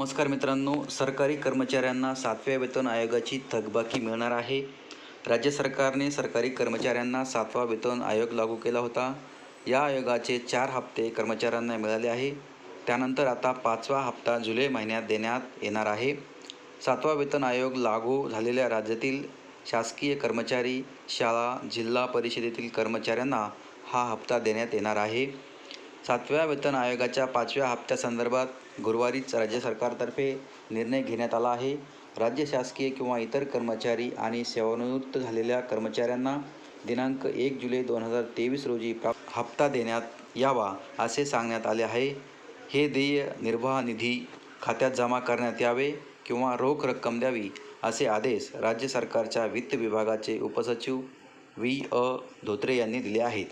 नमस्कार मित्रांनो सरकारी कर्मचाऱ्यांना सातव्या वेतन आयोगाची थकबाकी मिळणार आहे. राज्य सरकारने सरकारी कर्मचाऱ्यांना सातवा वेतन आयोग लागू केला होता. या आयोगाचे चार हप्ते कर्मचाऱ्यांना मिळाले आहे. त्यानंतर आता पाचवा हप्ता जुलै महिन्यात देण्यात येणार आहे. सातवा वेतन आयोग लागू झालेल्या राज्यातील शासकीय कर्मचारी शाळा जिल्हा परिषदेतील कर्मचाऱ्यांना हा हप्ता देण्यात येणार आहे. सातव्या वेतन आयोगाच्या पाचव्या हप्त्यासंदर्भात गुरुवारीच राज्य सरकारतर्फे निर्णय घेण्यात आला आहे. राज्य शासकीय किंवा इतर कर्मचारी आणि सेवानिवृत्त झालेल्या कर्मचाऱ्यांना दिनांक एक जुलै दोन हजार तेवीस रोजी हप्ता देण्यात यावा असे सांगण्यात आले आहे. हे देय निर्वाह निधी खात्यात जमा करण्यात यावे किंवा रोख रक्कम द्यावी असे आदेश राज्य सरकारच्या वित्त विभागाचे उपसचिव व्ही. अ. धोत्रे यांनी दिले आहेत.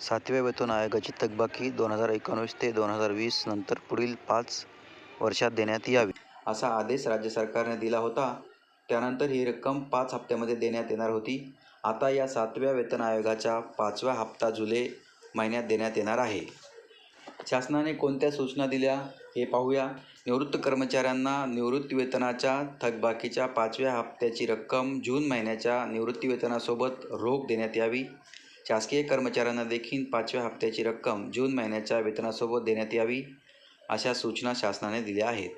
सातव्या वेतन आयोगाची थकबाकी दोन हजार एकोणवीस ते दोन हजार वीस नंतर पुढील पाच वर्षात देण्यात यावी. असा आदेश राज्य सरकारने दिला होता. त्यानंतर ही रक्कम पाच हप्त्यामध्ये देण्यात येणार होती. आता या सातव्या वेतन आयोगाच्या पाचव्या हप्ता जुलै महिन्यात देण्यात येणार आहे. शासनाने कोणत्या सूचना दिल्या हे पाहूया. निवृत्त कर्मचाऱ्यांना निवृत्तीवेतनाच्या थकबाकीच्या पाचव्या हप्त्याची रक्कम जून महिन्याच्या निवृत्तीवेतनासोबत रोख देण्यात यावी. शासकीय कर्मचाऱ्यांना देखील पाचव्या हप्त्याची रक्कम जून महिन्याच्या वेतनासोबत देण्यात यावी अशा सूचना शासनाने दिल्या आहेत.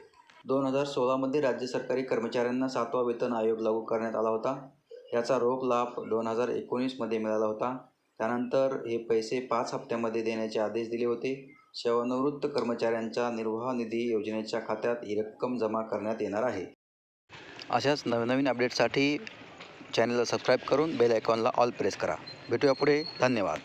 दोन हजार सोळामध्ये राज्य सरकारी कर्मचाऱ्यांना सातवा वेतन आयोग लागू करण्यात आला होता. याचा रोख लाभ दोन हजार एकोणीसमध्ये मिळाला होता. त्यानंतर हे पैसे पाच हप्त्यामध्ये देण्याचे आदेश दिले होते. सेवानिवृत्त कर्मचाऱ्यांच्या निर्वाह निधी योजनेच्या खात्यात ही रक्कम जमा करण्यात येणार आहे. अशाच नवनवीन अपडेटसाठी चॅनलला सबस्क्राईब करून बेल आयकॉनला ऑल प्रेस करा. भेटूया पुढे. धन्यवाद.